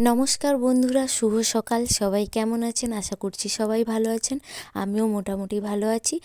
নমস্কার বন্ধুরা, শুভ সকাল। সবাই কেমন আছেন? আশা করছি সবাই ভালো আছেন। আমিও মোটামুটি ভালো আছি।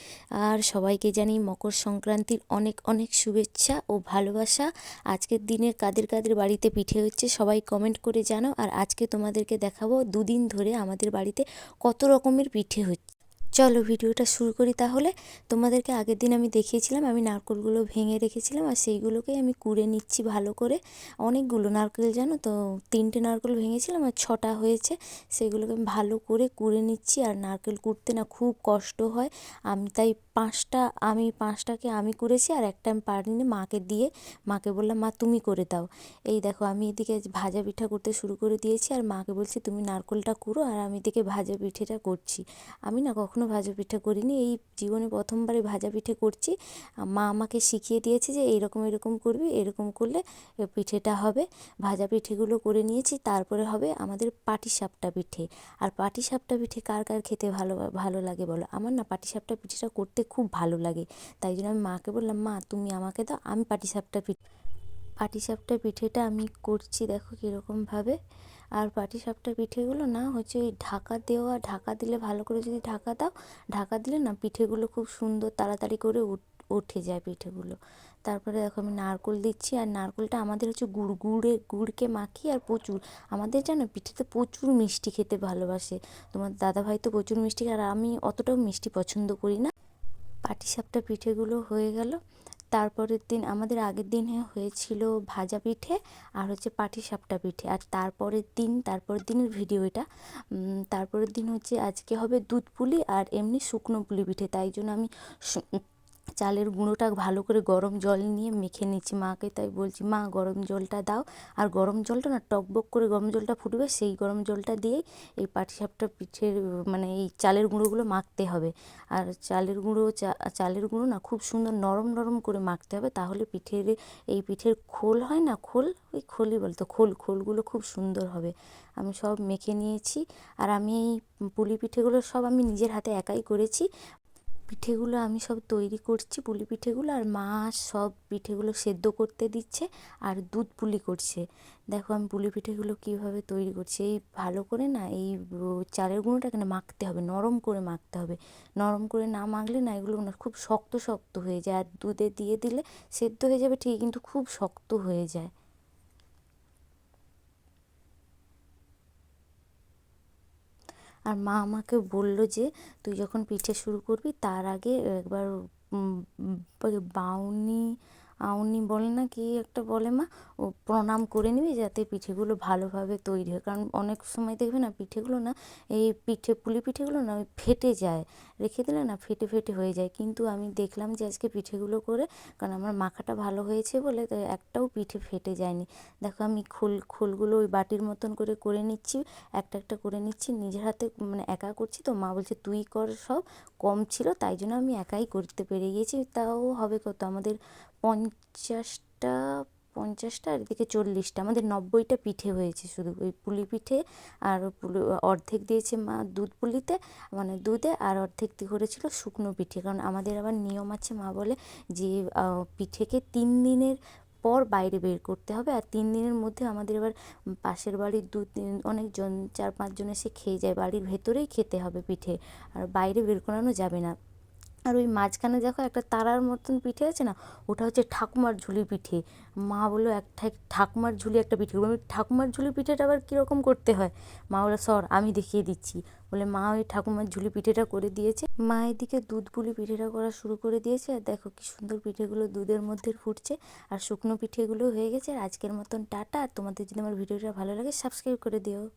আর সবাইকে জানি মকর সংক্রান্তির অনেক অনেক শুভেচ্ছা ও ভালোবাসা। আজকের দিনে কাদের কাদের বাড়িতে পিঠে হচ্ছে সবাই কমেন্ট করে জানাও। আর আজকে তোমাদেরকে দেখাবো দুদিন ধরে আমাদের বাড়িতে কত রকমের পিঠে হচ্ছে। চলো ভিডিওটা শুরু করি তাহলে। তোমাদেরকে আগের দিন আমি দেখিয়েছিলাম, আমি নারকেলগুলো ভেঙে রেখেছিলাম আর সেইগুলোকেই আমি কুড়ে নিচ্ছি ভালো করে। অনেকগুলো নারকেল জানো তো? তিনটে নারকেল ভেঙেছিলাম আর ছটা হয়েছে। সেগুলোকে আমি ভালো করে কুড়ে নিচ্ছি আর নারকেল কুড়তে না খুব কষ্ট হয়। আমি তাই পাঁচটা, আমি পাঁচটাকে আমি করেছি আর একটা আমি পারিনি মাকে দিয়ে। মাকে বললাম, মা, তুমি করে দাও। এই দেখো, আমি এদিকে ভাজা পিঠা করতে শুরু করে দিয়েছি আর মাকে বলছি, তুমি নারকেলটা কুড়ো আর আমি এদিকে ভাজা পিঠেটা করছি। আমি না কখনো ভাজা পিঠে করিনি। এই জীবনে প্রথমবারে ভাজা পিঠে করছি। মা আমাকে শিখিয়ে দিয়েছে যে এইরকম এরকম করবি, এরকম করলে পিঠেটা হবে। ভাজা পিঠেগুলো করে নিয়েছি, তারপরে হবে আমাদের পাটিসাপটা পিঠে। আর পাটিসাপটা পিঠে কার কার খেতে ভালো ভালো লাগে বলো? আমার না পাটিসাপটা পিঠেটা করতে খুব ভালো লাগে। তাই জন্য আমি মাকে বললাম, মা, তুমি আমাকে দাও, আমি পাটিসাপটা পিঠে পাটিসাপটা পিঠেটা আমি করছি দেখো কীরকমভাবে। আর পাটিসাপটা পিঠেগুলো না হচ্ছে ওই ঢাকা দেওয়া, ঢাকা দিলে ভালো করে যদি ঢাকা দাও, ঢাকা দিলে না পিঠেগুলো খুব সুন্দর তাড়াতাড়ি করে উঠে যায় পিঠেগুলো। তারপরে দেখো আমি নারকোল দিচ্ছি, আর নারকোলটা আমাদের হচ্ছে গুড়, গুড়ে, গুড়কে মাখি আর প্রচুর, আমাদের জানো পিঠেতে প্রচুর মিষ্টি খেতে ভালোবাসে। তোমার দাদাভাই তো প্রচুর মিষ্টি আর আমি অতটাও মিষ্টি পছন্দ করি না। পাটিসাপটা পিঠেগুলো হয়ে গেল। তারপরের দিন আমাদের আগের দিনে হয়েছিল ভাজা পিঠে আর হচ্ছে পাটিসাপটা পিঠে। আর তারপরের দিন, তারপরের দিনের ভিডিও এটা। তারপরের দিন হচ্ছে আজকে হবে দুধ পুলি আর এমনি শুকনো পুলি পিঠে। তাই জন্য আমি চালের গুঁড়োটা ভালো করে গরম জল নিয়ে মেখে নিচ্ছি মাকে, তাই বলছি, মা, গরম জলটা দাও। আর গরম জলটা না, টকবক করে গরম জলটা ফুটবে, সেই গরম জলটা দিয়েই এই পাটিসাপটা পিঠের মানে এই চালের গুঁড়োগুলো মাখতে হবে। আর চালের গুঁড়ো চালের গুঁড়ো না খুব সুন্দর নরম নরম করে মাখতে হবে, তাহলে পিঠের এই পিঠের খোল হয় না, খোল? ওই খোলই বলতো, খোল, খোলগুলো খুব সুন্দর হবে। আমি সব মেখে নিয়েছি, আর আমি এই পুলি পিঠেগুলো সব আমি নিজের হাতে একাই করেছি। পিঠেগুলো আমি সব তৈরি করছি, পুলি পিঠেগুলো, আর মা সব পিঠেগুলো সেদ্ধ করতে দিচ্ছে আর দুধ পুলি করছে। দেখো আমি পুলি পিঠেগুলো কীভাবে তৈরি করছি, এই ভালো করে না এই চালের গুঁড়োটাকে না মাখতে হবে, নরম করে মাখতে হবে। নরম করে না মাখলে না এগুলো না খুব শক্ত শক্ত হয়ে যায়, আর দুধে দিয়ে দিলে সেদ্ধ হয়ে যাবে ঠিক কিন্তু খুব শক্ত হয়ে যায়। আর মা আমাকে বলল যে, তুই যখন পিঠে শুরু করবি, তার আগে একবার বাউনি, আউনি বলে না কি একটা বলে মা, ও প্রণাম করে নিবি যাতে পিঠেগুলো ভালোভাবে তৈরি হয়। কারণ অনেক সময় দেখবে না, পিঠেগুলো না, এই পিঠে, পুলি পিঠেগুলো না, ওই ফেটে যায়। রেখে দিলে না ফেটে ফেটে হয়ে যায়। কিন্তু আমি দেখলাম যে আজকে পিঠেগুলো করে, কারণ আমার মাখাটা ভালো হয়েছে বলে একটাও পিঠে ফেটে যায়নি। দেখো আমি খোল, খোলগুলো ওই বাটির মতন করে করে নিচ্ছি, একটা একটা করে নিচ্ছি, নিজের হাতে মানে একা করছি তো মা বলছে তুই কর সব, কম ছিল তাই জন্য আমি একাই করতে পেরে গিয়েছি। তাও হবে কত? আমাদের পঞ্চাশটা পঞ্চাশটা আর এদিকে চল্লিশটা। আমাদের নব্বইটা পিঠে হয়েছে শুধু। ওই পুলি পিঠে আর পুলি অর্ধেক দিয়েছে মা দুধ পুলিতে মানে দুধে, আর অর্ধেক করেছিল শুকনো পিঠে। কারণ আমাদের আবার নিয়ম আছে, মা বলে যে পিঠেকে তিন দিনের পর বাইরে বের করতে হবে, আর তিন দিনের মধ্যে আমাদের এবার পাশের বাড়ির দু অনেকজন চার পাঁচজন এসে খেয়ে যায়। বাড়ির ভেতরেই খেতে হবে পিঠে। আর বাইরে বের করানো যাবে না। আর ওই মাঝখানে দেখো একটা তারার মতন পিঠে আছে না? ওটা হচ্ছে ঠাকুমার ঝুলি পিঠে। মা বলল একটা ঠাকুমার ঝুলি একটা পিঠে। আমি ঠাকুমার ঝুলি পিঠেটা আবার কীরকম করতে হয়? মা বলে সর, আমি দেখিয়ে দিচ্ছি। বলে মা ওই ঠাকুমার ঝুলি পিঠেটা করে দিয়েছে। মা এদিকে দুধ পুলি পিঠেটা করা শুরু করে দিয়েছে। আর দেখো কি সুন্দর পিঠেগুলো দুধের মধ্যে ফুটছে। আর শুকনো পিঠেগুলো হয়ে গেছে। আর আজকের মতন টাটা। তোমাদের যদি আমার ভিডিওটা ভালো লাগে, সাবস্ক্রাইব করে দিও।